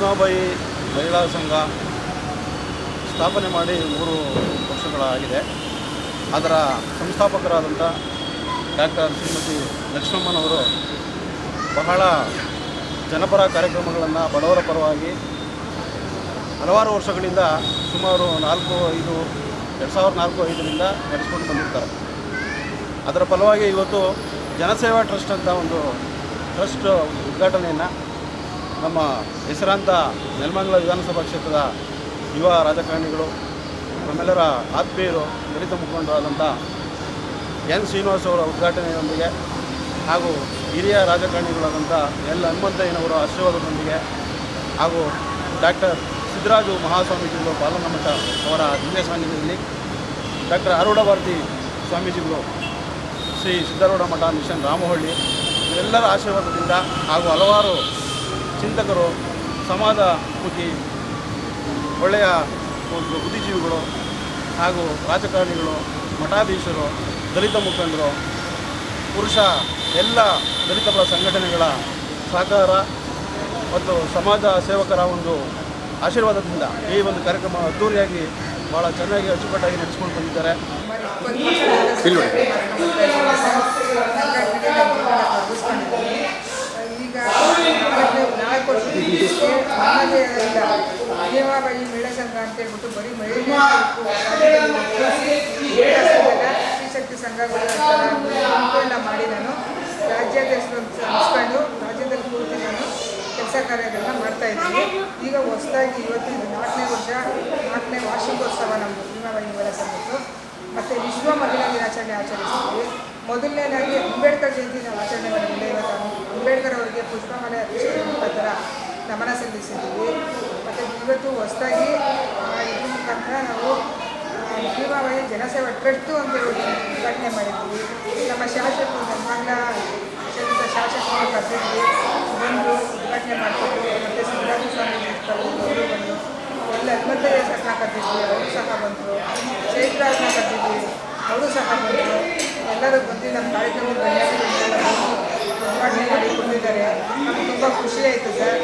ಮಹಿಳಾ ಸಂಘ ಸ್ಥಾಪನೆ ಮಾಡಿ ಮೂರು ವರ್ಷಗಳಾಗಿದೆ. ಅದರ ಸಂಸ್ಥಾಪಕರಾದಂಥ ಡಾಕ್ಟರ್ ಶ್ರೀಮತಿ ಲಕ್ಷ್ಮಮ್ಮನವರು ಬಹಳ ಜನಪರ ಕಾರ್ಯಕ್ರಮಗಳನ್ನು ಬಡವರ ಪರವಾಗಿ ಹಲವಾರು ವರ್ಷಗಳಿಂದ ಸುಮಾರು ನಾಲ್ಕು ಐದು, ಎರಡು ಸಾವಿರದ ನಾಲ್ಕು ಐದರಿಂದ ನಡೆಸ್ಕೊಂಡು ಬಂದಿರ್ತಾರೆ. ಅದರ ಫಲವಾಗಿ ಇವತ್ತು ಜನಸೇವಾ ಟ್ರಸ್ಟ್ ಅಂತ ಒಂದು ಟ್ರಸ್ಟ್ ಉದ್ಘಾಟನೆಯನ್ನು ನಮ್ಮ ಹೆಸರಾಂತ ನೆಲಮಂಗಲ ವಿಧಾನಸಭಾ ಕ್ಷೇತ್ರದ ಯುವ ರಾಜಕಾರಣಿಗಳು, ನಮ್ಮೆಲ್ಲರ ಆತ್ಮೀಯರು, ದಲಿತ ಮುಖಂಡರಾದಂಥ ಎನ್ ಶ್ರೀನಿವಾಸ್ ಅವರ ಉದ್ಘಾಟನೆಯೊಂದಿಗೆ ಹಾಗೂ ಹಿರಿಯ ರಾಜಕಾರಣಿಗಳಾದಂಥ ಎಲ್ ಹನುಮಂತಯ್ಯನವರ ಆಶೀರ್ವಾದದೊಂದಿಗೆ ಹಾಗೂ ಡಾಕ್ಟರ್ ಸಿದ್ದರಾಜು ಮಹಾಸ್ವಾಮೀಜಿಗಳು, ಬಾಲನಮಠ ಅವರ ದಿವ್ಯ ಸಾನ್ನಿಧ್ಯದಲ್ಲಿ ಡಾಕ್ಟರ್ ಭಾರತಿ ಸ್ವಾಮೀಜಿಗಳು, ಶ್ರೀ ಸಿದ್ದಾರೂಢ ಮಠ ಮಿಷನ್ ರಾಮಹಳ್ಳಿ ಎಲ್ಲರ ಆಶೀರ್ವಾದದಿಂದ ಹಾಗೂ ಹಲವಾರು ಚಿಂತಕರು ಸಮಾಜ ಮುಖಿ ಒಳ್ಳೆಯ ಒಂದು ಬುದ್ಧಿಜೀವಿಗಳು ಹಾಗೂ ರಾಜಕಾರಣಿಗಳು, ಮಠಾಧೀಶರು, ದಲಿತ ಮುಖಂಡರು, ಪುರುಷ ಎಲ್ಲ ದಲಿತ ಪರ ಸಂಘಟನೆಗಳ ಸಹಕಾರ ಮತ್ತು ಸಮಾಜ ಸೇವಕರ ಒಂದು ಆಶೀರ್ವಾದದಿಂದ ಈ ಒಂದು ಕಾರ್ಯಕ್ರಮ ಅದ್ದೂರಿಯಾಗಿ ಭಾಳ ಚೆನ್ನಾಗಿ ಅಚ್ಚುಕಟ್ಟಾಗಿ ನಡೆಸ್ಕೊಂಡು ಬಂದಿದ್ದಾರೆ ಈಗ ನಮ್ಮದೇ ಇಲ್ಲ ದೇವಾಬಾಯಿ ಮಹಿಳಾ ಸಂಘ ಅಂತ ಹೇಳ್ಬಿಟ್ಟು ಬರೀ ಮಹಿಳೆ ಶಕ್ತಿ ಸಂಘಗಳು ಎಲ್ಲ ಮಾಡಿ ನಾನು ರಾಜ್ಯಾಧ್ಯಕ್ಷ ಅನ್ಸ್ಕೊಂಡು ರಾಜ್ಯದಲ್ಲಿ ಪೂರ್ತಿ ನಾನು ಕೆಲಸ ಕಾರ್ಯಗಳನ್ನ ಮಾಡ್ತಾ ಇದ್ದೀನಿ ಈಗ ಹೊಸದಾಗಿ ಇವತ್ತು ಇದು ನಾಲ್ಕನೇ ವರ್ಷ ನಾಲ್ಕನೇ ವಾರ್ಷಿಕೋತ್ಸವ ನಮ್ಮದು ಭೀಮಾಬಾಯಿ ಮಹಿಳಾ ಮತ್ತು ವಿಶ್ವ ಮಹಿಳಾ ದಿನಾಚರಣೆ ಆಚರಿಸ್ತೀವಿ ಮೊದಲನೇದಾಗಿ ಅಂಬೇಡ್ಕರ್ ಜಯಂತಿ ನಾವು ಆಚರಣೆ ಮಾಡಿದ್ದೆ ಇವತ್ತು ಅಂಬೇಡ್ಕರ್ ಅವರಿಗೆ ಪುಷ್ಪಮಾಲೆ ಅರ್ಪಿಸೋದ್ರ ಮುಖಾಂತರ ನಮನ ಸಲ್ಲಿಸಿದ್ದೀವಿ. ಮತ್ತು ಇವತ್ತು ಹೊಸದಾಗಿ ಇದ್ರ ಮುಖಾಂತರ ನಾವು ಜೀವಾವಳಿ ಜನಸೇವಾ ಟ್ರಸ್ಟು ಅಂತ ಉದ್ಘಾಟನೆ ಮಾಡಿದ್ದೀವಿ. ನಮ್ಮ ಶಾಸಕರು ಧರ್ಮಾಂಗ ಕ್ಷೇತ್ರದ ಶಾಸಕರು ಕರೆದಿದ್ವಿ. ಬಂದು ಉದ್ಘಾಟನೆ ಮಾಡಿಕೊಟ್ಟು ಮತ್ತು ಸಿದ್ದರಾಮ ಸ್ವಾಮಿ ಅವರು ಬಂದು ಎಲ್ಲ ಹನುಮಂತಯ್ಯ ಸಹ ಕರೆದಿದ್ವಿ. ಅವರು ಸಹ ಬಂದರು. ಚೈತ್ರಾಜನ ಕರೆದಿದ್ವಿ. ಅವರು ಸಹ ಬಂದರು. ಎಲ್ಲರೂ ಬಂದು ನಮ್ಮ ಕಾರ್ಯಕ್ರಮದ ಉದ್ಘಾಟನೆ ಮಾಡಿಕೊಂಡಿದ್ದಾರೆ. ನಮ್ಗೆ ತುಂಬ ಖುಷಿ ಆಯಿತು ಸರ್.